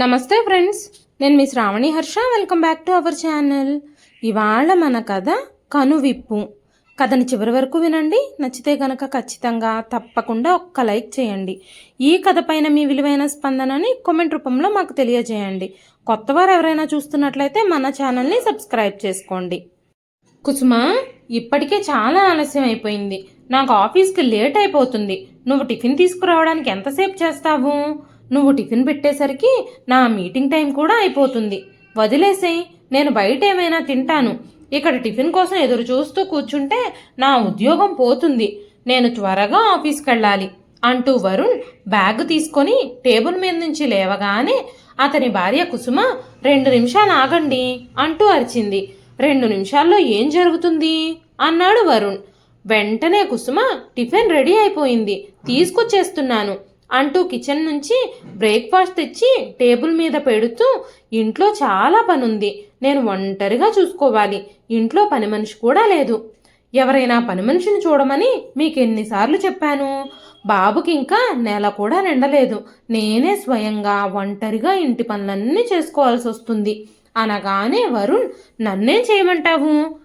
నమస్తే ఫ్రెండ్స్ నేను మీ Sravani Harsha. Welcome back to our channel. ఇవాళ మన కథ కనువిప్పు. కథని చివరి వరకు వినండి నచ్చితే గనక ఖచ్చితంగా తప్పకుండా ఒక్క లైక్ చేయండి. ఈ కథ పైన మీ విలువైన స్పందనని కామెంట్ రూపంలో మాకు తెలియజేయండి. కొత్తవారు ఎవరైనా చూస్తున్నట్లయితే మన ఛానల్ని సబ్స్క్రైబ్ చేసుకోండి. కుసుమ ఇప్పటికే చాలా ఆలస్యం అయిపోయింది. నాకు ఆఫీస్కి లేట్ అయిపోతుంది. నువ్వు టిఫిన్ తీసుకురావడానికి ఎంతసేపు చేస్తావు? నువ్వు టిఫిన్ పెట్టేసరికి నా మీటింగ్ టైం కూడా అయిపోతుంది. వదిలేసేయ్ నేను బయట ఏమైనా తింటాను. ఇక్కడ టిఫిన్ కోసం ఎదురు చూస్తూ కూర్చుంటే నా ఉద్యోగం పోతుంది. నేను త్వరగా ఆఫీస్కి వెళ్ళాలి అంటూ వరుణ్ బ్యాగ్ తీసుకొని టేబుల్ మీద నుంచి లేవగానే అతని భార్య కుసుమ రెండు నిమిషాలు ఆగండి అంటూ అరిచింది. రెండు నిమిషాల్లో ఏం జరుగుతుంది? అన్నాడు వరుణ్. వెంటనే కుసుమ టిఫిన్ రెడీ అయిపోయింది తీసుకొచ్చేస్తున్నాను. అంటూ కిచెన్ నుంచి బ్రేక్ఫాస్ట్ తెచ్చి టేబుల్ మీద పెడుతూ ఇంట్లో చాలా పనుంది. నేను ఒంటరిగా చూసుకోవాలి. ఇంట్లో పని మనిషి కూడా లేదు. ఎవరైనా పని మనిషిని చూడమని మీకు ఎన్నిసార్లు చెప్పాను? బాబుకి ఇంకా నెల కూడా నిండలేదు. నేనే స్వయంగా ఒంటరిగా ఇంటి పనులన్నీ చేసుకోవాల్సి వస్తుంది అనగానే వరుణ్ నన్నేం చేయమంటావు?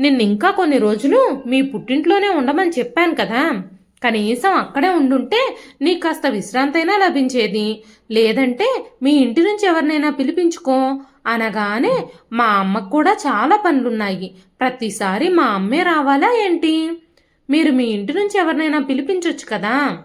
నిన్నింకా కొన్ని రోజులు మీ పుట్టింట్లోనే ఉండమని చెప్పాను కదా. కనీసం అక్కడే ఉండుంటే నీకు కాస్త విశ్రాంతి అయినా లభించేది. లేదంటే మీ ఇంటి నుంచి ఎవరినైనా పిలిపించుకో అనగానే మా అమ్మకు కూడా చాలా పనులున్నాయి. ప్రతిసారి మా అమ్మే రావాలా ఏంటి? మీరు మీ ఇంటి నుంచి ఎవరినైనా పిలిపించవచ్చు కదా.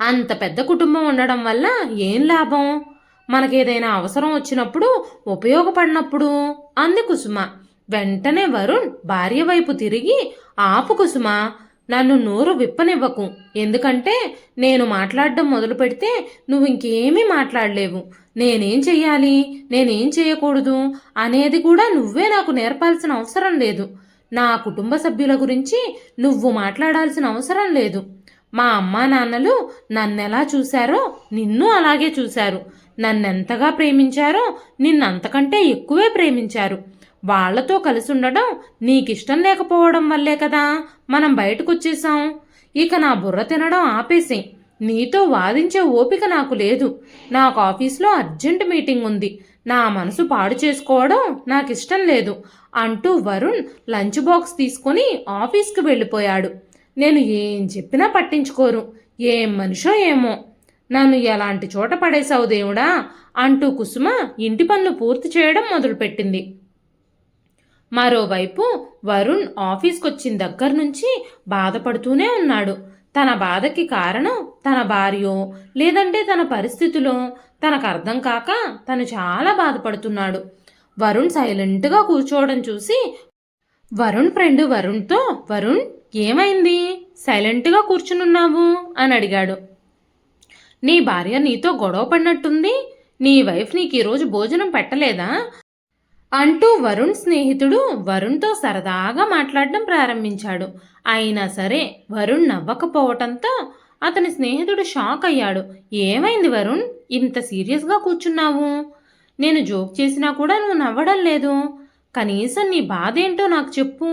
అంత పెద్ద కుటుంబం ఉండడం వల్ల ఏం లాభం? మనకేదైనా అవసరం వచ్చినప్పుడు ఉపయోగపడినప్పుడు అంది కుసుమ. వెంటనే వరుణ్ భార్య వైపు తిరిగి ఆపు కుసుమ నన్ను నోరు విప్పనివ్వకు. ఎందుకంటే నేను మాట్లాడడం మొదలు పెడితే నువ్వు ఇంకేమీ మాట్లాడలేవు. నేనేం చెయ్యాలి? నేనేం చేయకూడదు? అనేది కూడా నువ్వే నాకు నేర్పాల్సిన అవసరం లేదు. నా కుటుంబ సభ్యుల గురించి నువ్వు మాట్లాడాల్సిన అవసరం లేదు. మా అమ్మా నాన్నలు నన్నెలా చూశారో నిన్ను అలాగే చూశారు. నన్నెంతగా ప్రేమించారో నిన్నంతకంటే ఎక్కువే ప్రేమించారు. వాళ్ళతో కలిసి ఉండడం నీకిష్టం లేకపోవడం వల్లే కదా మనం బయటకు వచ్చేసాం ఇక నా బుర్ర తినడం ఆపేసి. నీతో వాదించే ఓపిక నాకు లేదు. నాకు ఆఫీస్లో అర్జెంట్ మీటింగ్ ఉంది. నా మనసు పాడు చేసుకోవడం నాకు ఇష్టం లేదు అంటూ వరుణ్ లంచ్ బాక్స్ తీసుకొని ఆఫీస్కి వెళ్ళిపోయాడు. నేను ఏం చెప్పినా పట్టించుకోరు. ఏం మనిషో ఏమో. నన్ను ఎలాంటి చోట పడేశావు దేవుడా అంటూ కుసుమ ఇంటి పనులు పూర్తి చేయడం మొదలుపెట్టింది. మరోవైపు వరుణ్ ఆఫీస్కొచ్చిన దగ్గర నుంచి బాధపడుతూనే ఉన్నాడు. తన బాధకి కారణం తన భార్యో లేదంటే తన పరిస్థితులో తనకు అర్థం కాక తను చాలా బాధపడుతున్నాడు. వరుణ్ సైలెంట్గా కూర్చోవడం చూసి వరుణ్ ఫ్రెండ్ వరుణ్తో వరుణ్ ఏమైంది? సైలెంట్గా కూర్చునున్నావు? అని అడిగాడు. నీ భార్య నీతో గొడవ పడినట్టుంది? నీ వైఫ్ నీకు ఈరోజు భోజనం పెట్టలేదా? అంటూ వరుణ్ స్నేహితుడు వరుణ్తో సరదాగా మాట్లాడడం ప్రారంభించాడు. అయినా సరే వరుణ్ నవ్వకపోవటంతో అతని స్నేహితుడు షాక్ అయ్యాడు. ఏమైంది వరుణ్? ఇంత సీరియస్గా కూర్చున్నావు. నేను జోక్ చేసినా కూడా నువ్వు నవ్వడం లేదు. కనీసం నీ బాధ ఏంటో నాకు చెప్పు.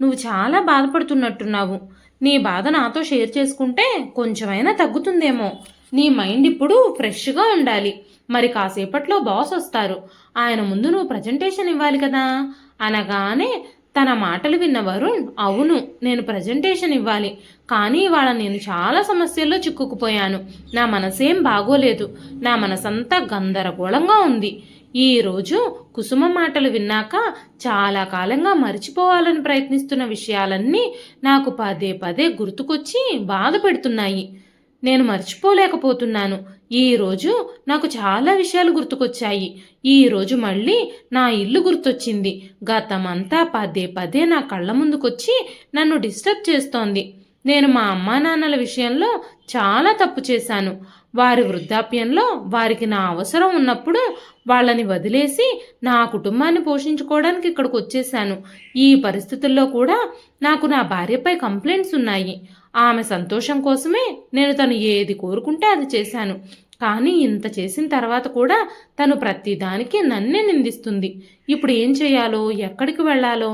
నువ్వు చాలా బాధపడుతున్నట్టున్నావు. నీ బాధ నాతో షేర్ చేసుకుంటే కొంచెమైనా తగ్గుతుందేమో. నీ మైండ్ ఇప్పుడు ఫ్రెష్గా ఉండాలి. మరి కాసేపట్లో బాస్ వస్తారు. ఆయన ముందు నువ్వు ప్రజెంటేషన్ ఇవ్వాలి కదా? అనగానే తన మాటలు విన్న వరుణ్ అవును నేను ప్రజెంటేషన్ ఇవ్వాలి. కానీ ఇవాళ నేను చాలా సమస్యల్లో చిక్కుకుపోయాను. నా మనసేం బాగోలేదు. నా మనసంతా గందరగోళంగా ఉంది. ఈరోజు కుసుమ మాటలు విన్నాక చాలా కాలంగా మర్చిపోవాలని ప్రయత్నిస్తున్న విషయాలన్నీ నాకు పదే పదే గుర్తుకొచ్చి బాధ పెడుతున్నాయి. నేను మర్చిపోలేకపోతున్నాను. ఈరోజు నాకు చాలా విషయాలు గుర్తుకొచ్చాయి. ఈరోజు మళ్ళీ నా ఇల్లు గుర్తొచ్చింది. గతమంతా పదే పదే నా కళ్ళ ముందుకొచ్చి నన్ను డిస్టర్బ్ చేస్తోంది. నేను మా అమ్మా నాన్నల విషయంలో చాలా తప్పు చేశాను. వారి వృద్ధాప్యంలో వారికి నా అవసరం ఉన్నప్పుడు వాళ్ళని వదిలేసి నా కుటుంబాన్ని పోషించుకోవడానికి ఇక్కడికి వచ్చేసాను ఈ పరిస్థితుల్లో కూడా నాకు నా భార్యపై కంప్లైంట్స్ ఉన్నాయి. ఆమె సంతోషం కోసమే నేను తను ఏది కోరుకుంటే అది చేశాను. కానీ ఇంత చేసిన తర్వాత కూడా తను ప్రతిదానికి నన్నే నిందిస్తుంది. ఇప్పుడు ఏం చేయాలో ఎక్కడికి వెళ్ళాలో?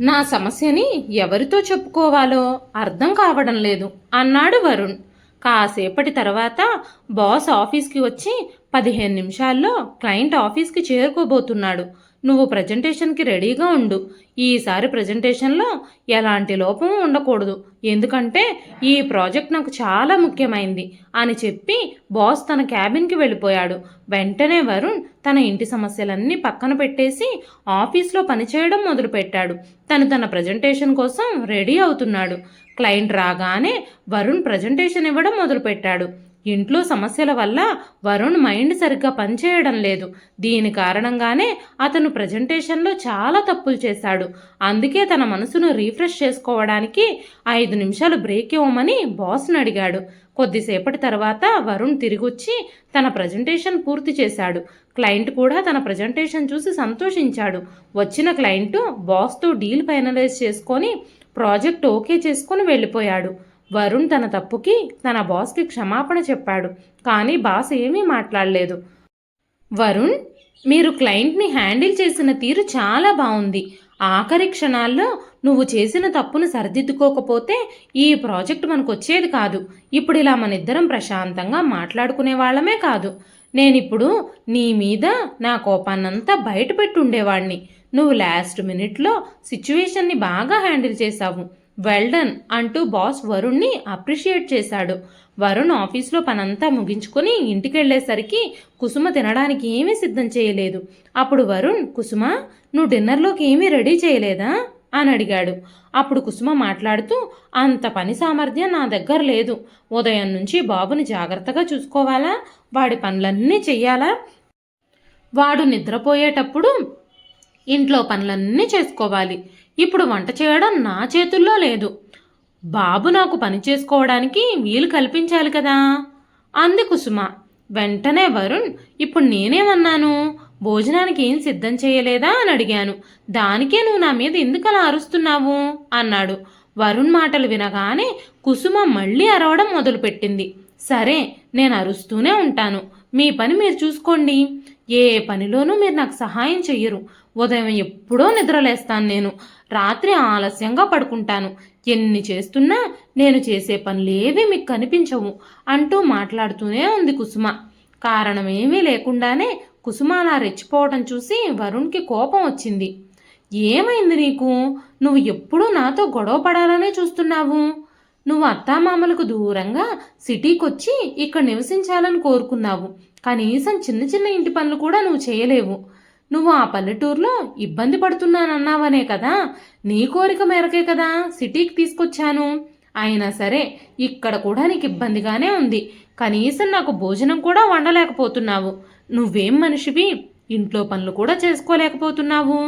నా సమస్యని ఎవరితో చెప్పుకోవాలో అర్థం కావడం లేదు అన్నాడు వరుణ్. కాసేపటి తర్వాత బాస్ ఆఫీస్కి వచ్చి పదిహేను నిమిషాల్లో క్లయింట్ ఆఫీస్కి చేరుకోబోతున్నాడు. నువ్వు ప్రజెంటేషన్కి రెడీగా ఉండు. ఈసారి ప్రజెంటేషన్లో ఎలాంటి లోపం ఉండకూడదు. ఎందుకంటే ఈ ప్రాజెక్ట్ నాకు చాలా ముఖ్యమైంది అని చెప్పి బాస్ తన క్యాబిన్కి వెళ్ళిపోయాడు. వెంటనే వరుణ్ తన ఇంటి సమస్యలన్నీ పక్కన పెట్టేసి ఆఫీస్లో పనిచేయడం మొదలుపెట్టాడు. తను తన ప్రజెంటేషన్ కోసం రెడీ అవుతున్నాడు. క్లయింట్ రాగానే వరుణ్ ప్రజెంటేషన్ ఇవ్వడం మొదలుపెట్టాడు. ఇంట్లో సమస్యల వల్ల వరుణ్ మైండ్ సరిగ్గా పనిచేయడం లేదు. దీని కారణంగానే అతను ప్రజెంటేషన్లో చాలా తప్పులు చేశాడు. అందుకే తన మనసును రీఫ్రెష్ చేసుకోవడానికి ఐదు నిమిషాలు బ్రేక్ ఇవ్వమని బాస్ను అడిగాడు. కొద్దిసేపటి తర్వాత వరుణ్ తిరిగొచ్చి తన ప్రజెంటేషన్ పూర్తి చేశాడు. క్లయింట్ కూడా తన ప్రజెంటేషన్ చూసి సంతోషించాడు. వచ్చిన క్లయింట్ బాస్తో డీల్ ఫైనలైజ్ చేసుకొని ప్రాజెక్ట్ ఓకే చేసుకొని వెళ్ళిపోయాడు. వరుణ్ తన తప్పుకి తన బాస్కి క్షమాపణ చెప్పాడు కానీ బాస్ ఏమీ మాట్లాడలేదు. వరుణ్ మీరు క్లయింట్ని హ్యాండిల్ చేసిన తీరు చాలా బాగుంది ఆఖరి క్షణాల్లో నువ్వు చేసిన తప్పును సరిదిద్దుకోకపోతే ఈ ప్రాజెక్ట్ మనకు వచ్చేది కాదు. ఇప్పుడు ఇలా మన ఇద్దరం ప్రశాంతంగా మాట్లాడుకునే వాళ్ళమే కాదు. నేనిప్పుడు నీ మీద నా కోపాన్నంతా బయట పెట్టి నువ్వు లాస్ట్ మినిట్లో సిచ్యువేషన్ని బాగా హ్యాండిల్ చేశావు. వెల్డన్ అంటూ బాస్ వరుణ్ణి అప్రిషియేట్ చేశాడు. వరుణ్ ఆఫీస్లో పనంతా ముగించుకొని ఇంటికి వెళ్ళేసరికి కుసుమ తినడానికి ఏమీ సిద్ధం చేయలేదు. అప్పుడు వరుణ్ కుసుమ నువ్వు డిన్నర్లోకి ఏమీ రెడీ చేయలేదా? అని అడిగాడు. అప్పుడు కుసుమ మాట్లాడుతూ అంత పని సామర్థ్యం నా దగ్గర లేదు. ఉదయం నుంచి బాబుని జాగ్రత్తగా చూసుకోవాలా? వాడి పనులన్నీ చెయ్యాలా? వాడు నిద్రపోయేటప్పుడు ఇంట్లో పనులన్నీ చేసుకోవాలి. ఇప్పుడు వంట చేయడం నా చేతుల్లో లేదు. బాబు నాకు పని చేసుకోవడానికి వీలు కల్పించాలి కదా. అంది కుసుమ. వెంటనే వరుణ్ ఇప్పుడు నేనేమన్నాను? భోజనానికి ఏం సిద్ధం చేయలేదా? అని అడిగాను. దానికే నువ్వు నా మీద ఎందుకు అలా అరుస్తున్నావు? అన్నాడు. వరుణ్ మాటలు వినగానే కుసుమ మళ్ళీ అరవడం మొదలుపెట్టింది. సరే నేను అరుస్తూనే ఉంటాను. మీ పని మీరు చూసుకోండి. ఏ పనిలోనూ మీరు నాకు సహాయం చెయ్యరు. ఉదయం ఎప్పుడో నిద్రలేస్తాను నేను. రాత్రి ఆలస్యంగా పడుకుంటాను. ఎన్ని చేస్తున్నా నేను చేసే పనులేవి మీకు కనిపించవు అంటూ మాట్లాడుతూనే ఉంది కుసుమ. కారణమేమీ లేకుండానే కుసుమ అలా రెచ్చిపోవటం చూసి వరుణ్కి కోపం వచ్చింది. ఏమైంది నీకు? నువ్వు ఎప్పుడూ నాతో గొడవ పడాలనే చూస్తున్నావు. నువ్వు అత్తామామలకు దూరంగా సిటీకొచ్చి ఇక్కడ నివసించాలని కోరుకున్నావు. కనీసం చిన్న చిన్న ఇంటి పనులు కూడా నువ్వు చేయలేవు. నువ్వు ఆ పల్లెటూరులో ఇబ్బంది పడుతున్నానన్నావనే కదా? నీ కోరిక మేరకే కదా సిటీకి తీసుకొచ్చాను. అయినా సరే ఇక్కడ కూడా నీకు ఇబ్బందిగానే ఉంది. కనీసం నాకు భోజనం కూడా వండలేకపోతున్నావు. నువ్వేం మనిషివి? ఇంట్లో పనులు కూడా చేసుకోలేకపోతున్నావు.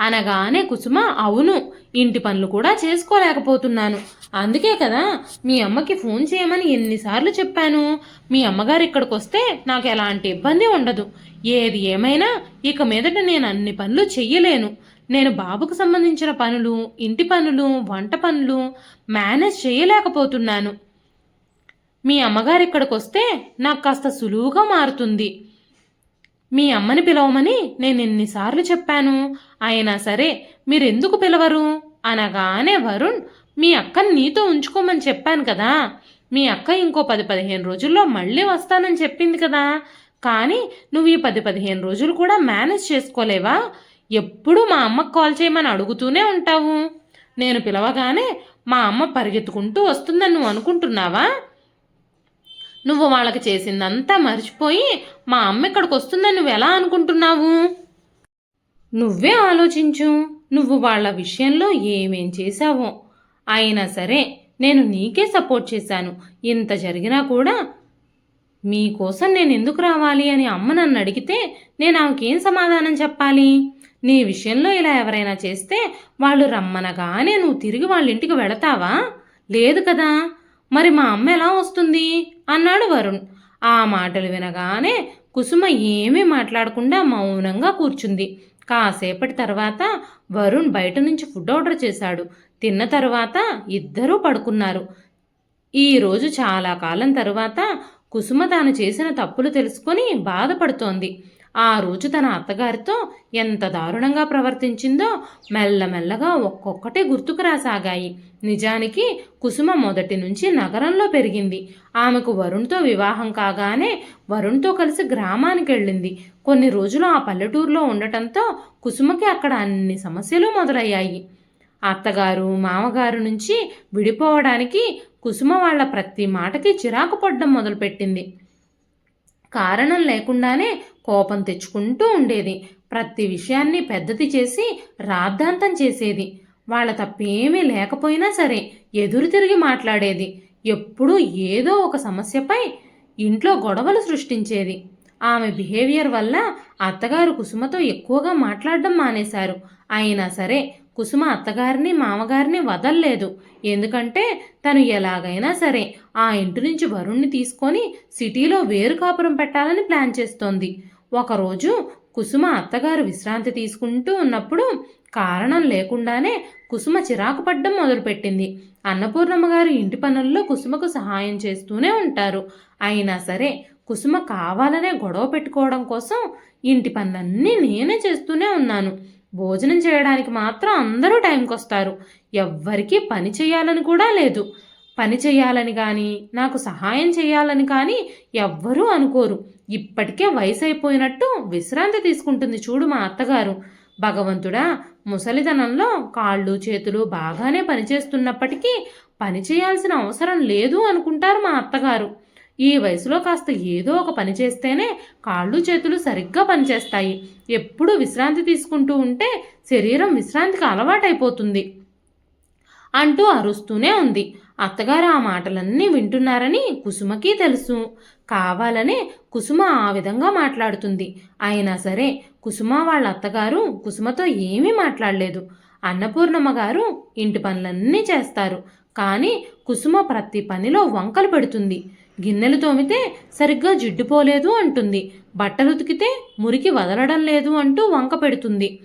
అనగానే కుసుమ అవును ఇంటి పనులు కూడా చేసుకోలేకపోతున్నాను. అందుకే కదా మీ అమ్మకి ఫోన్ చేయమని ఎన్నిసార్లు చెప్పాను. మీ అమ్మగారు ఇక్కడికి వస్తే నాకు ఎలాంటి ఇబ్బంది ఉండదు. ఏది ఏమైనా ఇక మీదట నేను అన్ని పనులు చెయ్యలేను. నేను బాబుకు సంబంధించిన పనులు ఇంటి పనులు వంట పనులు మేనేజ్ చేయలేకపోతున్నాను మీ అమ్మగారు ఇక్కడికి వస్తే నాకు కాస్త సులువుగా మారుతుంది. మీ అమ్మని పిలవమని నేను ఎన్నిసార్లు చెప్పాను. అయినా సరే మీరెందుకు పిలవరు? అనగానే వరుణ్ మీ అక్కని నీతో ఉంచుకోమని చెప్పాను కదా. మీ అక్క ఇంకో పది పదిహేను రోజుల్లో మళ్ళీ వస్తానని చెప్పింది కదా. కానీ నువ్వు ఈ పది పదిహేను రోజులు కూడా మేనేజ్ చేసుకోలేవా? ఎప్పుడు మా అమ్మకు కాల్ చేయమని అడుగుతూనే ఉంటావు. నేను పిలవగానే మా అమ్మ పరిగెత్తుకుంటూ వస్తుందని నువ్వు అనుకుంటున్నావా? నువ్వు వాళ్ళకి చేసిందంతా మర్చిపోయి మా అమ్మ ఇక్కడికి వస్తుందని నువ్వు ఎలా అనుకుంటున్నావు? నువ్వే ఆలోచించు. నువ్వు వాళ్ళ విషయంలో ఏమేం చేశావో. అయినా సరే నేను నీకే సపోర్ట్ చేశాను. ఇంత జరిగినా కూడా మీకోసం నేను ఎందుకు రావాలి అని అమ్మ నన్ను అడిగితే నేను ఆమెకేం సమాధానం చెప్పాలి? నీ విషయంలో ఇలా ఎవరైనా చేస్తే వాళ్ళు రమ్మనగానే నువ్వు తిరిగి వాళ్ళ ఇంటికి వెళతావా? లేదు కదా. మరి మా అమ్మ ఎలా వస్తుంది? అన్నాడు వరుణ్. ఆ మాటలు వినగానే కుసుమ ఏమీ మాట్లాడకుండా మౌనంగా కూర్చుంది. కాసేపటి తర్వాత వరుణ్ బయట నుంచి ఫుడ్ ఆర్డర్ చేశాడు. తిన్న తర్వాత ఇద్దరూ పడుకున్నారు. ఈరోజు చాలా కాలం తర్వాత కుసుమ తాను చేసిన తప్పులు తెలుసుకొని బాధపడుతోంది. ఆ రోజు తన అత్తగారితో ఎంత దారుణంగా ప్రవర్తించిందో మెల్లమెల్లగా ఒక్కొక్కటే గుర్తుకు రాసాగాయి. నిజానికి కుసుమ మొదటి నుంచి నగరంలో పెరిగింది. ఆమెకు వరుణ్తో వివాహం కాగానే వరుణ్తో కలిసి గ్రామానికి వెళ్ళింది. కొన్ని రోజులు ఆ పల్లెటూరులో ఉండటంతో కుసుమకి అక్కడ అన్ని సమస్యలు మొదలయ్యాయి. అత్తగారు మామగారు నుంచి విడిపోవడానికి కుసుమ వాళ్ళ ప్రతి మాటకి చిరాకు పడ్డం మొదలుపెట్టింది. కారణం లేకుండానే కోపం తెచ్చుకుంటూ ఉండేది. ప్రతి విషయాన్ని పెద్దది చేసి రాద్ధాంతం చేసేది. వాళ్ళ తప్పేమీ లేకపోయినా సరే ఎదురు తిరిగి మాట్లాడేది. ఎప్పుడూ ఏదో ఒక సమస్యపై ఇంట్లో గొడవలు సృష్టించేది. ఆమె బిహేవియర్ వల్ల అత్తగారు కుసుమతో ఎక్కువగా మాట్లాడడం మానేశారు. అయినా సరే కుసుమ అత్తగారిని మామగారిని వదల్లేదు. ఎందుకంటే తను ఎలాగైనా సరే ఆ ఇంటి నుంచి వరుణ్ణి తీసుకొని సిటీలో వేరు కాపురం పెట్టాలని ప్లాన్ చేస్తోంది. ఒకరోజు కుసుమ అత్తగారు విశ్రాంతి తీసుకుంటూ ఉన్నప్పుడు కారణం లేకుండానే కుసుమ చిరాకు పడ్డం మొదలుపెట్టింది. అన్నపూర్ణమ్మ గారు ఇంటి పనుల్లో కుసుమకు సహాయం చేస్తూనే ఉంటారు. అయినా సరే కుసుమ కావాలనే గొడవ పెట్టుకోవడం కోసం ఇంటి పనులన్నీ నేనే చేస్తూనే ఉన్నాను. భోజనం చేయడానికి మాత్రం అందరూ టైంకి వస్తారు ఎవ్వరికీ పని చేయాలని కూడా లేదు. పని చేయాలని కానీ నాకు సహాయం చేయాలని కానీ ఎవ్వరూ అనుకోరు. ఇప్పటికే వయసు అయిపోయినట్టు విశ్రాంతి తీసుకుంటుంది చూడు మా అత్తగారు. భగవంతుడా ముసలితనంలో కాళ్ళు చేతులు బాగానే పనిచేస్తున్నప్పటికీ పని చేయాల్సిన అవసరం లేదు అనుకుంటారు మా అత్తగారు. ఈ వయసులో కాస్త ఏదో ఒక పని చేస్తేనే కాళ్ళు చేతులు సరిగ్గా పనిచేస్తాయి. ఎప్పుడూ విశ్రాంతి తీసుకుంటూ ఉంటే శరీరం విశ్రాంతికి అలవాటైపోతుంది. అంటూ అరుస్తూనే ఉంది. అత్తగారు ఆ మాటలన్నీ వింటున్నారని కుసుమకి తెలుసు. కావాలనే కుసుమ ఆ విధంగా మాట్లాడుతుంది. అయినా సరే కుసుమ వాళ్ళ అత్తగారు కుసుమతో ఏమీ మాట్లాడలేదు. అన్నపూర్ణమ్మ గారు ఇంటి పనులన్నీ చేస్తారు. కానీ కుసుమ ప్రతి పనిలో వంకలు పెడుతుంది. గిన్నెలు తోమితే సరిగ్గా జిడ్డుపోలేదు అంటుంది. బట్టలు ఉతికితే మురికి వదలడం లేదు అంటూ వంక పెడుతుంది.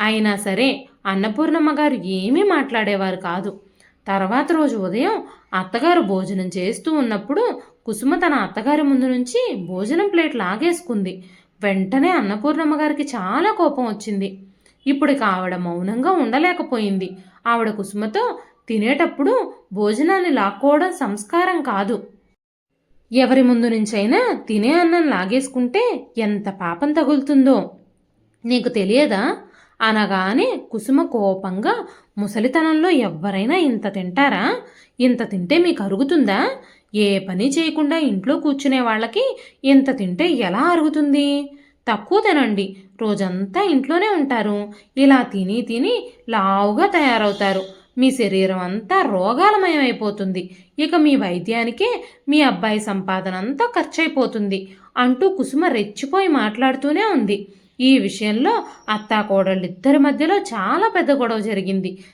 అయినా సరే అన్నపూర్ణమ్మ గారు ఏమీ మాట్లాడేవారు కాదు. తర్వాత రోజు ఉదయం అత్తగారు భోజనం చేస్తూ ఉన్నప్పుడు కుసుమ తన అత్తగారి ముందు నుంచి భోజనం ప్లేట్ లాగేసుకుంది. వెంటనే అన్నపూర్ణమ్మ గారికి చాలా కోపం వచ్చింది. ఇప్పుడు ఆవిడ మౌనంగా ఉండలేకపోయింది. ఆవిడ కుసుమతో తినేటప్పుడు భోజనాన్ని లాక్కోవడం సంస్కారం కాదు. ఎవరి ముందు నుంచైనా తినే అన్నం లాగేసుకుంటే ఎంత పాపం తగులుతుందో నీకు తెలియదా? అనగానే కుసుమ కోపంగా ముసలితనంలో ఎవ్వరైనా ఇంత తింటారా? ఇంత తింటే మీకు అరుగుతుందా? ఏ పని చేయకుండా ఇంట్లో కూర్చునే వాళ్ళకి ఇంత తింటే ఎలా అరుగుతుంది? తక్కువ తినండి. రోజంతా ఇంట్లోనే ఉంటారు. ఇలా తిని తిని లావుగా తయారవుతారు. మీ శరీరం అంతా రోగాలమయమైపోతుంది. ఇక మీ వైద్యానికే మీ అబ్బాయి సంపాదన అంతా ఖర్చయిపోతుంది అంటూ కుసుమ రెచ్చిపోయి మాట్లాడుతూనే ఉంది. ఈ విషయంలో అత్తాకోడళ్ళిద్దరి మధ్యలో చాలా పెద్ద గొడవ జరిగింది.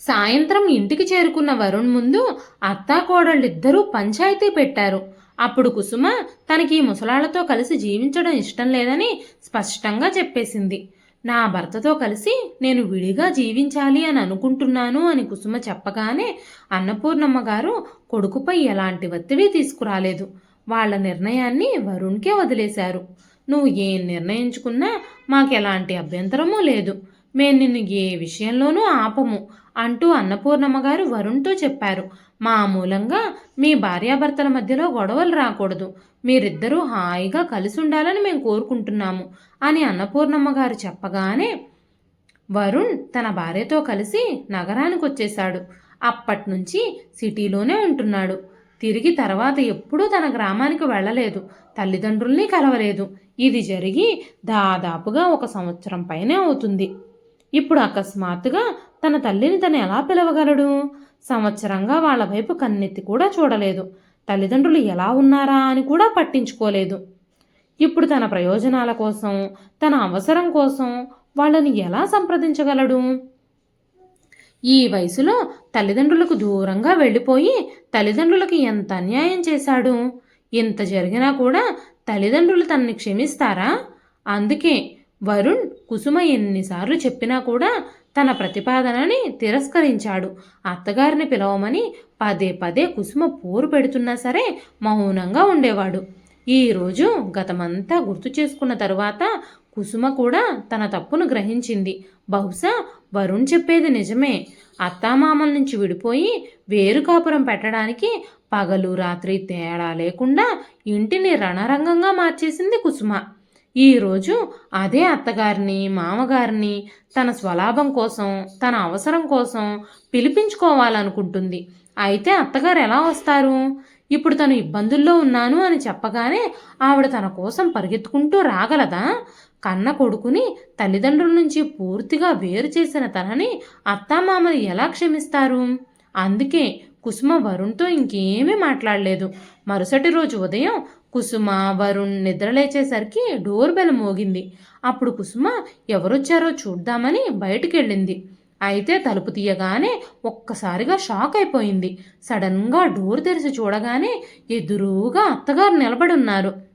సాయంత్రం ఇంటికి చేరుకున్న వరుణ్ ముందు అత్తాకోడళ్ళిద్దరూ పంచాయతీ పెట్టారు. అప్పుడు కుసుమ తనకి ఈ ముసలాళ్ళతో కలిసి జీవించడం ఇష్టం లేదని స్పష్టంగా చెప్పేసింది. నా భర్తతో కలిసి నేను విడిగా జీవించాలి అని అనుకుంటున్నాను అని కుసుమ చెప్పగానే అన్నపూర్ణమ్మ గారు కొడుకుపై ఎలాంటి ఒత్తిడి తీసుకురాలేదు. వాళ్ళ నిర్ణయాన్ని వరుణ్కే వదిలేశారు. నువ్వు ఏం నిర్ణయించుకున్నా మాకు ఎలాంటి అభ్యంతరమూ లేదు. మేం నిన్ను ఏ విషయంలోనూ ఆపము అంటూ అన్నపూర్ణమ్మ గారు వరుణ్తో చెప్పారు. మా మూలంగా మీ భార్యాభర్తల మధ్యలో గొడవలు రాకూడదు. మీరిద్దరూ హాయిగా కలిసి ఉండాలని మేము కోరుకుంటున్నాము అని అన్నపూర్ణమ్మ గారు చెప్పగానే వరుణ్ తన భార్యతో కలిసి నగరానికి వచ్చేశాడు అప్పట్నుంచి సిటీలోనే ఉంటున్నాడు. తిరిగి తర్వాత ఎప్పుడూ తన గ్రామానికి వెళ్ళలేదు. తల్లిదండ్రుల్ని కలవలేదు. ఇది జరిగి దాదాపుగా ఒక సంవత్సరం పైనే అవుతుంది. ఇప్పుడు అకస్మాత్తుగా తన తల్లిని తను ఎలా పిలవగలడు? సంవత్సరంగా వాళ్ళ వైపు కన్నెత్తి కూడా చూడలేదు. తల్లిదండ్రులు ఎలా ఉన్నారా అని కూడా పట్టించుకోలేదు. ఇప్పుడు తన ప్రయోజనాల కోసం తన అవసరం కోసం వాళ్ళని ఎలా సంప్రదించగలడు? ఈ వయసులో తల్లిదండ్రులకు దూరంగా వెళ్ళిపోయి తల్లిదండ్రులకు ఎంత అన్యాయం చేశాడు? ఇంత జరిగినా కూడా తల్లిదండ్రులు తనని క్షమిస్తారా? అందుకే వరుణ్ కుసుమ ఎన్నిసార్లు చెప్పినా కూడా తన ప్రతిపాదనని తిరస్కరించాడు. అత్తగారిని పిలవమని పదే పదే కుసుమ పోరు పెడుతున్నా సరే మౌనంగా ఉండేవాడు. ఈరోజు గతమంతా గుర్తు చేసుకున్న తరువాత కుసుమ కూడా తన తప్పును గ్రహించింది. బహుశా వరుణ్ చెప్పేది నిజమే. అత్తామామల నుంచి విడిపోయి వేరు కాపురం పెట్టడానికి పగలు రాత్రి తేడా లేకుండా ఇంటిని రణరంగంగా మార్చేసింది కుసుమ. ఈరోజు అదే అత్తగారిని మామగారిని తన స్వలాభం కోసం తన అవసరం కోసం పిలిపించుకోవాలనుకుంటుంది. అయితే అత్తగారు ఎలా వస్తారు? ఇప్పుడు తను ఇబ్బందుల్లో ఉన్నాను అని చెప్పగానే ఆవిడ తన కోసం పరిగెత్తుకుంటూ రాగలదా? కన్న కొడుకుని తల్లిదండ్రుల నుంచి పూర్తిగా వేరు చేసిన తనని అత్తామామలు ఎలా క్షమిస్తారు? అందుకే కుసుమ వరుణ్తో ఇంకేమీ మాట్లాడలేదు. మరుసటి రోజు ఉదయం కుసుమ వరుణ్ నిద్రలేచేసరికి డోర్ బెల్ మోగింది. అప్పుడు కుసుమ ఎవరొచ్చారో చూద్దామని బయటికెళ్ళింది. అయితే తలుపు తీయగానే ఒక్కసారిగా షాక్ అయిపోయింది. సడన్గా డోర్ తెరిచి చూడగానే ఎదురుగా అత్తగారు నిలబడి ఉన్నారు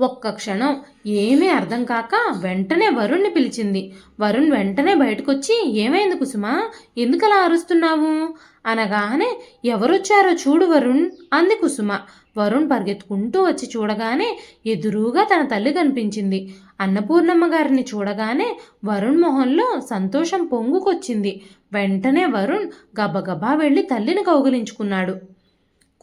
ఒక్క క్షణం ఏమీ అర్థం కాక వెంటనే వరుణ్ణి పిలిచింది. వరుణ్ వెంటనే బయటకొచ్చి ఏమైంది కుసుమ? ఎందుకలా అరుస్తున్నావు? అనగానే ఎవరొచ్చారో చూడు వరుణ్ అంది కుసుమ. వరుణ్ పరిగెత్తుకుంటూ వచ్చి చూడగానే ఎదురుగా తన తల్లి కనిపించింది. అన్నపూర్ణమ్మ గారిని చూడగానే వరుణ్ మొహంలో సంతోషం పొంగుకొచ్చింది. వెంటనే వరుణ్ గబగబా వెళ్ళి తల్లిని కౌగిలించుకున్నాడు.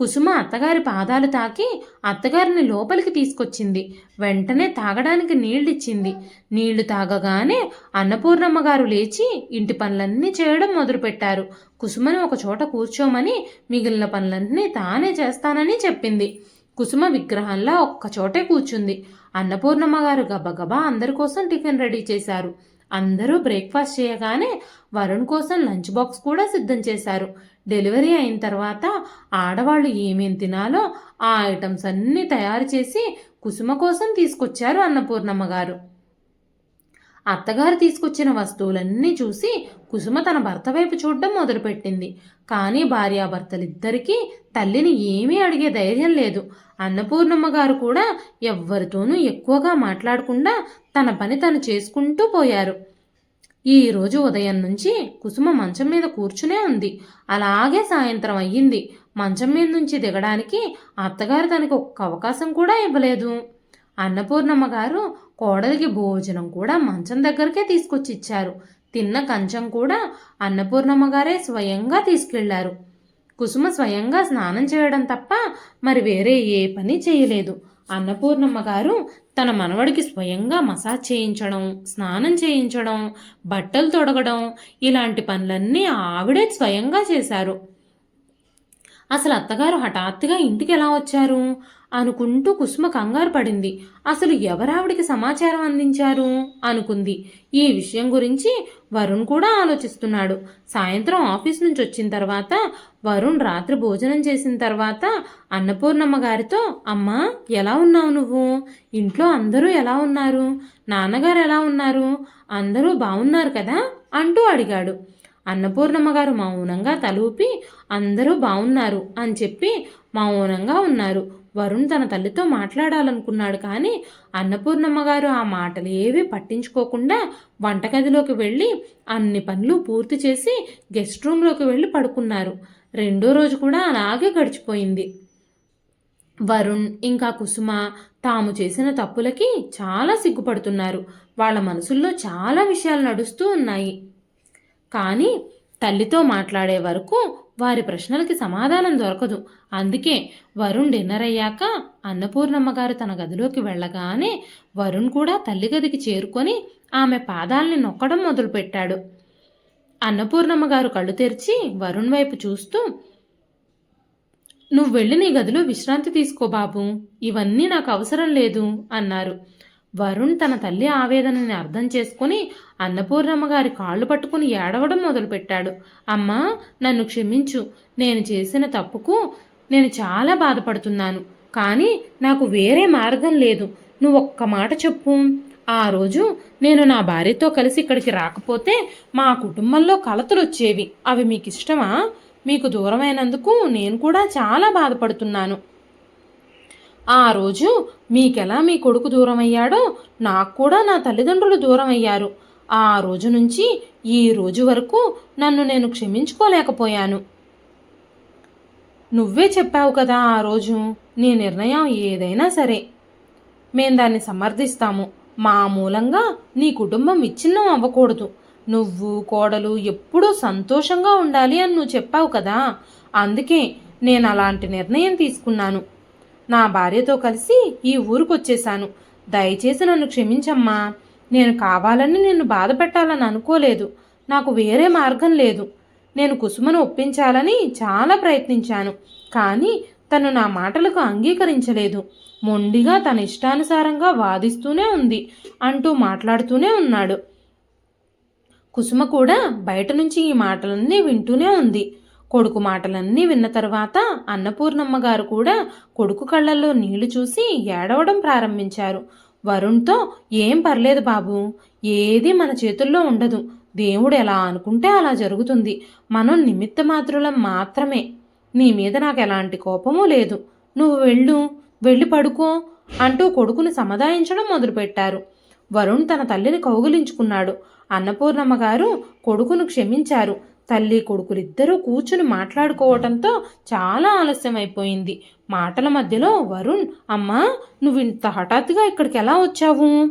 కుసుమ అత్తగారి పాదాలు తాకి అత్తగారిని లోపలికి తీసుకొచ్చింది. వెంటనే తాగడానికి నీళ్ళిచ్చింది. నీళ్ళు తాగగానే అన్నపూర్ణమ్మ గారు లేచి ఇంటి పనులన్నీ చేయడం మొదలుపెట్టారు. కుసుమని ఒక చోట కూర్చోమని మిగిలిన పనులన్నీ తానే చేస్తానని చెప్పింది. కుసుమ విగ్రహంలా ఒక్క చోటే కూర్చుంది. అన్నపూర్ణమ్మ గారు గబగబా అందరి కోసం టిఫిన్ రెడీ చేశారు. అందరూ బ్రేక్ఫాస్ట్ చేయగానే వరుణ్ కోసం లంచ్ బాక్స్ కూడా సిద్ధం చేశారు. డెలివరీ అయిన తర్వాత ఆడవాళ్ళు ఏమేం తినాలో ఆ ఐటమ్స్ అన్నీ తయారు చేసి కుసుమ కోసం తీసుకొచ్చారు అన్నపూర్ణమ్మ గారు. అత్తగారు తీసుకొచ్చిన వస్తువులన్నీ చూసి కుసుమ తన భర్త వైపు చూడడం మొదలుపెట్టింది. కానీ భార్యాభర్తలిద్దరికీ తల్లిని ఏమీ అడిగే ధైర్యం లేదు. అన్నపూర్ణమ్మ గారు కూడా ఎవ్వరితోనూ ఎక్కువగా మాట్లాడకుండా తన పని తను చేసుకుంటూ పోయారు. ఈ రోజు ఉదయం నుంచి కుసుమ మంచం మీద కూర్చునే ఉంది. అలాగే సాయంత్రం అయ్యింది. మంచం మీద నుంచి దిగడానికి అత్తగారు తనకి ఒక్క అవకాశం కూడా ఇవ్వలేదు. అన్నపూర్ణమ్మ గారు కోడలికి భోజనం కూడా మంచం దగ్గరకే తీసుకొచ్చి ఇచ్చారు. తిన్న కంచం కూడా అన్నపూర్ణమ్మ గారే స్వయంగా తీసుకెళ్ళారు. కుసుమ స్వయంగా స్నానం చేయడం తప్ప మరి వేరే ఏ పని చేయలేదు. అన్నపూర్ణమ్మ గారు తన మనవడికి స్వయంగా మసాజ్ చేయించడం స్నానం చేయించడం బట్టలు తొడగడం ఇలాంటి పనులన్నీ ఆవిడే స్వయంగా చేశారు. అసలు అత్తగారు హఠాత్తుగా ఇంటికి ఎలా వచ్చారు? అనుకుంటూ కుసుమ కంగారు పడింది. అసలు ఎవరావిడికి సమాచారం అందించారు? అనుకుంది. ఈ విషయం గురించి వరుణ్ కూడా ఆలోచిస్తున్నాడు. సాయంత్రం ఆఫీస్ నుంచి వచ్చిన తర్వాత వరుణ్ రాత్రి భోజనం చేసిన తర్వాత అన్నపూర్ణమ్మ గారితో అమ్మా ఎలా ఉన్నావు నువ్వు? ఇంట్లో అందరూ ఎలా ఉన్నారు? నాన్నగారు ఎలా ఉన్నారు? అందరూ బాగున్నారు కదా? అంటూ అడిగాడు. అన్నపూర్ణమ్మ గారు మౌనంగా తలూపి అందరూ బాగున్నారు అని చెప్పి మౌనంగా ఉన్నారు. వరుణ్ తన తల్లితో మాట్లాడాలనుకున్నాడు కానీ అన్నపూర్ణమ్మ గారు ఆ మాటలు ఏవి పట్టించుకోకుండా వంటగదిలోకి వెళ్ళి అన్ని పనులు పూర్తి చేసి గెస్ట్ రూమ్లోకి వెళ్ళి పడుకున్నారు. రెండో రోజు కూడా అలాగే గడిచిపోయింది. వరుణ్ ఇంకా కుసుమ తాము చేసిన తప్పులకి చాలా సిగ్గుపడుతున్నారు. వాళ్ళ మనసుల్లో చాలా విషయాలు నడుస్తూ ఉన్నాయి. కానీ తల్లితో మాట్లాడే వరకు వారి ప్రశ్నలకి సమాధానం దొరకదు. అందుకే వరుణ్ డిన్నర్ అయ్యాక అన్నపూర్ణమ్మ గారు తన గదిలోకి వెళ్ళగానే వరుణ్ కూడా తల్లి గదికి చేరుకొని ఆమె పాదాల్ని నొక్కడం మొదలుపెట్టాడు. అన్నపూర్ణమ్మ గారు కళ్ళు తెరిచి వరుణ్ వైపు చూస్తూ నువ్వు వెళ్ళి నీ గదిలో విశ్రాంతి తీసుకో బాబు. ఇవన్నీ నాకు అవసరం లేదు అన్నారు. వరుణ్ తన తల్లి ఆవేదనని అర్థం చేసుకుని అన్నపూర్ణమ్మ గారి కాళ్ళు పట్టుకుని ఏడవడం మొదలుపెట్టాడు. అమ్మా నన్ను క్షమించు. నేను చేసిన తప్పుకు నేను చాలా బాధపడుతున్నాను. కానీ నాకు వేరే మార్గం లేదు. నువ్వు ఒక్క మాట చెప్పు. ఆ రోజు నేను నా భార్యతో కలిసి ఇక్కడికి రాకపోతే మా కుటుంబంలో కలతలు వచ్చేవి. అవి మీకు ఇష్టమా మీకు దూరమైనందుకు నేను కూడా చాలా బాధపడుతున్నాను. ఆ రోజు మీకెలా మీ కొడుకు దూరం అయ్యాడో నాకు కూడా నా తల్లిదండ్రులు దూరం అయ్యారు ఆ రోజు నుంచి ఈ రోజు వరకు నన్ను నేను క్షమించుకోలేకపోయాను. నువ్వే చెప్పావు కదా ఆ రోజు నీ నిర్ణయం ఏదైనా సరే. మేం దాన్ని సమర్థిస్తాము. మా మూలంగా నీ కుటుంబం విచ్ఛిన్నం అవ్వకూడదు. నువ్వు కోడలు ఎప్పుడూ సంతోషంగా ఉండాలి అని నువ్వు చెప్పావు కదా. అందుకే నేను అలాంటి నిర్ణయం తీసుకున్నాను. నా భార్యతో కలిసి ఈ ఊరికి వచ్చేసాను దయచేసి నన్ను క్షమించమ్మా. నేను కావాలని నిన్ను బాధ పెట్టాలని అనుకోలేదు. నాకు వేరే మార్గం లేదు. నేను కుసుమను ఒప్పించాలని చాలా ప్రయత్నించాను. కానీ తను నా మాటలకు అంగీకరించలేదు. మొండిగా తన ఇష్టానుసారంగా వాదిస్తూనే ఉంది అంటూ మాట్లాడుతూనే ఉన్నాడు. కుసుమ కూడా బయట నుంచి ఈ మాటలన్నీ వింటూనే ఉంది. కొడుకు మాటలన్నీ విన్న తర్వాత అన్నపూర్ణమ్మ గారు కూడా కొడుకు కళ్ళల్లో నీళ్ళు చూసి ఏడవడం ప్రారంభించారు. వరుణ్తో ఏం పర్లేదు బాబు ఏది మన చేతుల్లో ఉండదు. దేవుడు ఎలా అనుకుంటే అలా జరుగుతుంది. మనం నిమిత్త మాత్రులం మాత్రమే. నీ మీద నాకు ఎలాంటి కోపమూ లేదు. నువ్వు వెళ్ళు వెళ్ళి పడుకో అంటూ కొడుకుని సమాధాయించడం మొదలుపెట్టారు. వరుణ్ తన తల్లిని కౌగిలించుకున్నాడు. అన్నపూర్ణమ్మ గారు కొడుకును క్షమించారు. తల్లి కొడుకులిద్దరూ కూర్చుని మాట్లాడుకోవటంతో చాలా ఆలస్యం అయిపోయింది మాటల మధ్యలో వరుణ్ అమ్మా నువ్వు ఇంత హఠాత్తుగా ఇక్కడికి ఎలా వచ్చావు?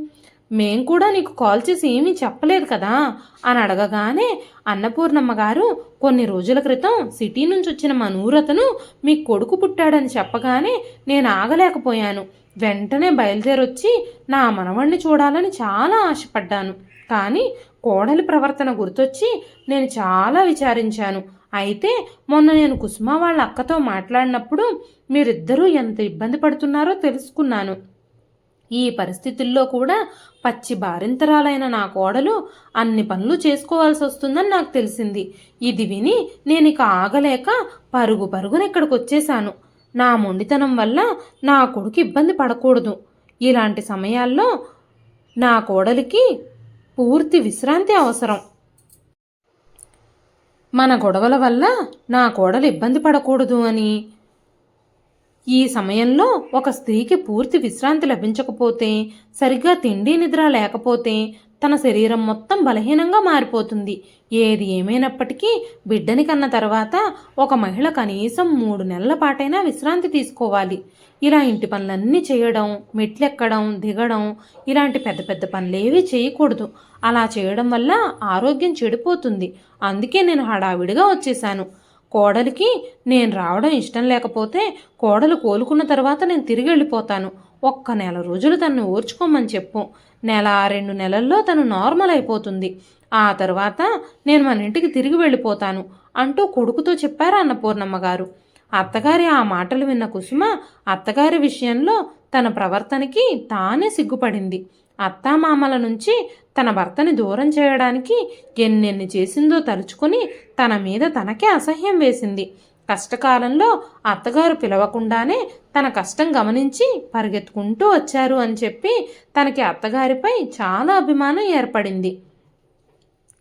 మేం కూడా నీకు కాల్ చేసి ఏమీ చెప్పలేదు కదా? అని అడగగానే అన్నపూర్ణమ్మ గారు కొన్ని రోజుల క్రితం సిటీ నుంచి వచ్చిన మా నూరతను మీ కొడుకు పుట్టాడని చెప్పగానే నేను ఆగలేకపోయాను. వెంటనే బయలుదేరొచ్చి నా మనవణ్ణి చూడాలని చాలా ఆశపడ్డాను. కానీ కోడలి ప్రవర్తన గుర్తొచ్చి నేను చాలా విచారించాను. అయితే మొన్న నేను కుసుమ వాళ్ళ అక్కతో మాట్లాడినప్పుడు మీరిద్దరూ ఎంత ఇబ్బంది పడుతున్నారో తెలుసుకున్నాను. ఈ పరిస్థితుల్లో కూడా పచ్చి బారింతరాలైన నా కోడలు అన్ని పనులు చేసుకోవాల్సి వస్తుందని నాకు తెలిసింది. ఇది విని నేను ఇక ఆగలేక పరుగు పరుగున ఇక్కడికి వచ్చేశాను నా మొండితనం వల్ల నా కొడుకు ఇబ్బంది పడకూడదు. ఇలాంటి సమయాల్లో నా కోడలికి పూర్తి విశ్రాంతి అవసరం. మన గొడవల వల్ల నా కోడలు ఇబ్బంది పడకూడదు అని. ఈ సమయంలో ఒక స్త్రీకి పూర్తి విశ్రాంతి లభించకపోతే సరిగ్గా తిండి నిద్ర లేకపోతే తన శరీరం మొత్తం బలహీనంగా మారిపోతుంది. ఏది ఏమైనప్పటికీ బిడ్డని కన్న తర్వాత ఒక మహిళ కనీసం మూడు నెలల పాటైనా విశ్రాంతి తీసుకోవాలి. ఇలా ఇంటి పనులన్నీ చేయడం మెట్లెక్కడం దిగడం ఇలాంటి పెద్ద పెద్ద పనులేవి చేయకూడదు. అలా చేయడం వల్ల ఆరోగ్యం చెడిపోతుంది. అందుకే నేను హడావిడిగా వచ్చేసాను కోడలికి నేను రావడం ఇష్టం లేకపోతే కోడలు కోలుకున్న తర్వాత నేను తిరిగి వెళ్ళిపోతాను. ఒక్క నెల రోజులు తను ఓర్చుకోమని చెప్పు. నెల రెండు నెలల్లో తను నార్మల్ అయిపోతుంది. ఆ తర్వాత నేను మన ఇంటికి తిరిగి వెళ్ళిపోతాను అంటూ కొడుకుతో చెప్పారు అన్నపూర్ణమ్మ గారు. అత్తగారి ఆ మాటలు విన్న కుసుమ అత్తగారి విషయంలో తన ప్రవర్తనకి తానే సిగ్గుపడింది. అత్తామామల నుంచి తన భర్తని దూరం చేయడానికి ఎన్నెన్ని చేసిందో తలుచుకొని తన మీద తనకే అసహ్యం వేసింది. కష్టకాలంలో అత్తగారు పిలవకుండానే తన కష్టం గమనించి పరిగెత్తుకుంటూ వచ్చారు అని చెప్పి తనకి అత్తగారిపై చాలా అభిమానం ఏర్పడింది.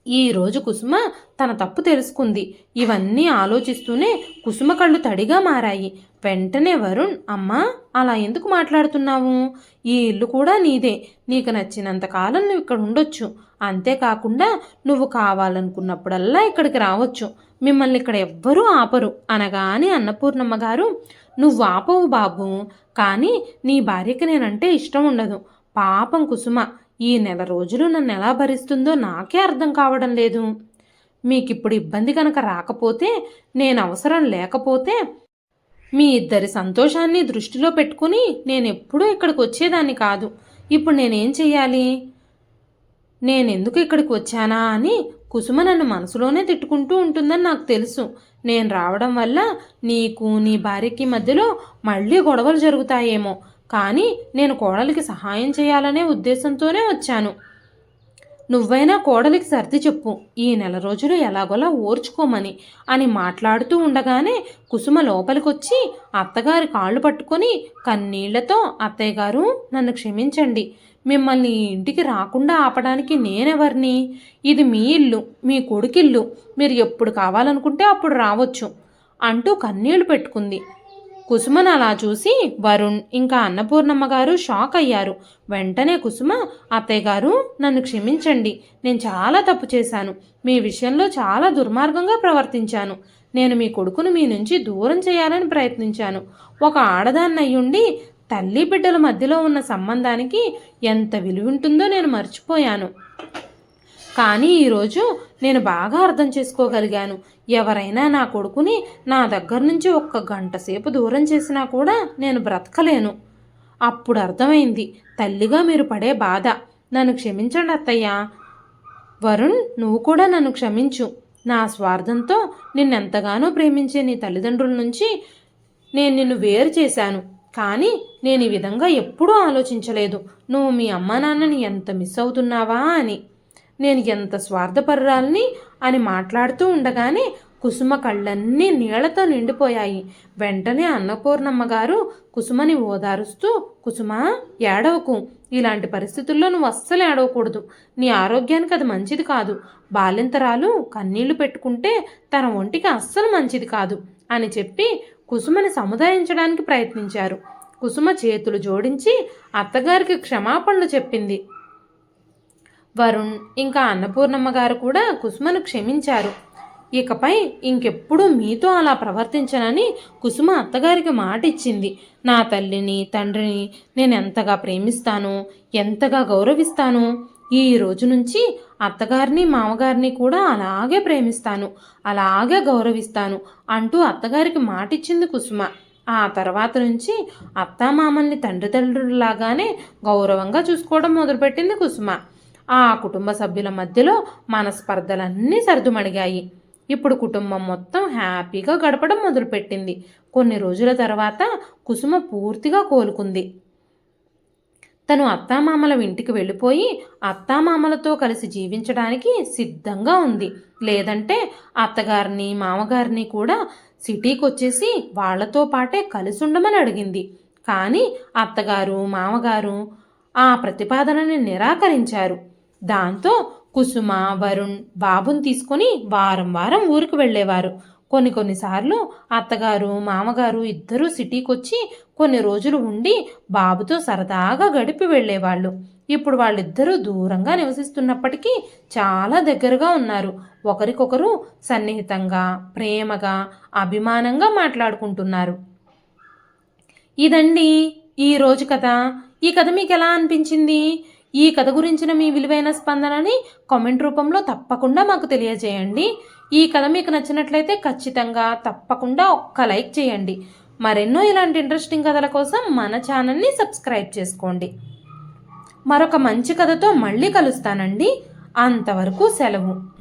ఈ రోజు కుసుమ తన తప్పు తెలుసుకుంది. ఇవన్నీ ఆలోచిస్తూనే కుసుమ కళ్ళు తడిగా మారాయి. వెంటనే వరుణ్ అమ్మా అలా ఎందుకు మాట్లాడుతున్నావు? ఈ ఇల్లు కూడా నీదే. నీకు నచ్చినంత కాలం నువ్వు ఇక్కడ ఉండొచ్చు. అంతేకాకుండా నువ్వు కావాలనుకున్నప్పుడల్లా ఇక్కడికి రావచ్చు. మిమ్మల్ని ఇక్కడ ఎవ్వరూ ఆపరు. అనగానే అన్నపూర్ణమ్మ గారు నువ్వు ఆపవు బాబు. కానీ నీ భార్యకి నేనంటే ఇష్టం ఉండదు. పాపం కుసుమ. ఈ నెల రోజులు నన్ను ఎలా భరిస్తుందో నాకే అర్థం కావడం లేదు. మీకిప్పుడు ఇబ్బంది కనుక రాకపోతే నేను అవసరం లేకపోతే మీ ఇద్దరి సంతోషాన్ని దృష్టిలో పెట్టుకుని నేను ఎప్పుడూ ఇక్కడికి వచ్చేదాన్ని కాదు. ఇప్పుడు నేనేం చెయ్యాలి? నేనెందుకు ఇక్కడికి వచ్చానా అని కుసుమ నన్ను మనసులోనే తిట్టుకుంటూ ఉంటుందని నాకు తెలుసు. నేను రావడం వల్ల నీకు నీ భార్యకి మధ్యలో మళ్ళీ గొడవలు జరుగుతాయేమో. కానీ నేను కోడలికి సహాయం చేయాలనే ఉద్దేశంతోనే వచ్చాను. నువ్వైనా కోడలికి సర్ది చెప్పు. ఈ నెల రోజులు ఎలాగోలా ఓర్చుకోమని అని మాట్లాడుతూ ఉండగానే కుసుమ లోపలికొచ్చి అత్తగారి కాళ్ళు పట్టుకొని కన్నీళ్ళతో అత్తయ్య గారు నన్ను క్షమించండి. మిమ్మల్ని ఇంటికి రాకుండా ఆపడానికి నేనెవరిని? ఇది మీ ఇల్లు మీ కొడుకిల్లు. మీరు ఎప్పుడు కావాలనుకుంటే అప్పుడు రావచ్చు అంటూ కన్నీళ్ళు పెట్టుకుంది. కుసుమను అలా చూసి వరుణ్ ఇంకా అన్నపూర్ణమ్మ గారు షాక్ అయ్యారు. వెంటనే కుసుమ అత్తయ్య గారు నన్ను క్షమించండి. నేను చాలా తప్పు చేశాను. మీ విషయంలో చాలా దుర్మార్గంగా ప్రవర్తించాను. నేను మీ కొడుకును మీ నుంచి దూరం చేయాలని ప్రయత్నించాను. ఒక ఆడదాన్ని అయ్యుండి తల్లి బిడ్డల మధ్యలో ఉన్న సంబంధానికి ఎంత విలువ ఉంటుందో నేను మర్చిపోయాను. కానీ ఈరోజు నేను బాగా అర్థం చేసుకోగలిగాను. ఎవరైనా నా కొడుకుని నా దగ్గర నుంచి ఒక్క గంట సేపు దూరం చేసినా కూడా నేను బ్రతకలేను. అప్పుడు అర్థమైంది తల్లిగా మీరు పడే బాధ. నన్ను క్షమించండి అత్తయ్య. వరుణ్ నువ్వు కూడా నన్ను క్షమించు. నా స్వార్థంతో నిన్నెంతగానో ప్రేమించే నీ తల్లిదండ్రుల నుంచి నేను నిన్ను వేరు చేశాను. కానీ నేను ఈ విధంగా ఎప్పుడూ ఆలోచించలేదు. నువ్వు మీ అమ్మ నాన్నని ఎంత మిస్ అవుతున్నావా అని. నేను ఎంత స్వార్థపరురాల్ని అని మాట్లాడుతూ ఉండగానే కుసుమ కళ్ళన్నీ నీళ్ళతో నిండిపోయాయి. వెంటనే అన్నపూర్ణమ్మ గారు కుసుమని ఓదారుస్తూ కుసుమ ఏడవకు. ఇలాంటి పరిస్థితుల్లో నువ్వు అస్సలు ఏడవకూడదు. నీ ఆరోగ్యానికి అది మంచిది కాదు. బాలింతరాలు కన్నీళ్ళు పెట్టుకుంటే తన ఒంటికి అస్సలు మంచిది కాదు అని చెప్పి కుసుమని సముదాయించడానికి ప్రయత్నించారు. కుసుమ చేతులు జోడించి అత్తగారికి క్షమాపణలు చెప్పింది. వరుణ్ ఇంకా అన్నపూర్ణమ్మ గారు కూడా కుసుమను క్షమించారు. ఇకపై ఇంకెప్పుడు మీతో అలా ప్రవర్తించనని కుసుమ అత్తగారికి మాట ఇచ్చింది నా తల్లిని తండ్రిని నేను ఎంతగా ప్రేమిస్తాను ఎంతగా గౌరవిస్తాను ఈ రోజు నుంచి అత్తగారిని మామగారిని కూడా అలాగే ప్రేమిస్తాను అలాగే గౌరవిస్తాను అంటూ అత్తగారికి మాటిచ్చింది కుసుమ. ఆ తర్వాత నుంచి అత్తామామల్ని తండ్రి తండ్రులాగానే గౌరవంగా చూసుకోవడం మొదలుపెట్టింది కుసుమ. ఆ కుటుంబ సభ్యుల మధ్యలో మనస్పర్ధలన్నీ సర్దుమణిగాయి. ఇప్పుడు కుటుంబం మొత్తం హ్యాపీగా గడపడం మొదలుపెట్టింది. కొన్ని రోజుల తర్వాత కుసుమ పూర్తిగా కోలుకుంది. తను అత్తామామల ఇంటికి వెళ్ళిపోయి అత్తామామలతో కలిసి జీవించడానికి సిద్ధంగా ఉంది. లేదంటే అత్తగారిని మామగారిని కూడా సిటీకి వచ్చేసి వాళ్ళతో పాటే కలిసి ఉండమని అడిగింది. కానీ అత్తగారు మామగారు ఆ ప్రతిపాదనని నిరాకరించారు. దాంతో కుసుమ వరుణ్ బాబుని తీసుకొని వారం వారం ఊరికి వెళ్ళేవారు. కొన్ని కొన్నిసార్లు అత్తగారు మామగారు ఇద్దరూ సిటీకి వచ్చి కొన్ని రోజులు ఉండి బాబుతో సరదాగా గడిపి వెళ్ళేవాళ్ళు. ఇప్పుడు వాళ్ళిద్దరూ దూరంగా నివసిస్తున్నప్పటికీ చాలా దగ్గరగా ఉన్నారు. ఒకరికొకరు సన్నిహితంగా ప్రేమగా అభిమానంగా మాట్లాడుకుంటున్నారు. ఇదండి ఈరోజు కథ. ఈ కథ మీకు ఎలా అనిపించింది? ఈ కథ గురించిన మీ విలువైన స్పందనని కామెంట్ రూపంలో తప్పకుండా మాకు తెలియజేయండి. ఈ కథ మీకు నచ్చినట్లయితే ఖచ్చితంగా తప్పకుండా ఒక్క లైక్ చేయండి. మరెన్నో ఇలాంటి ఇంట్రెస్టింగ్ కథల కోసం మన ఛానల్ని సబ్స్క్రైబ్ చేసుకోండి. మరొక మంచి కథతో మళ్ళీ కలుస్తానండి. అంతవరకు సెలవు.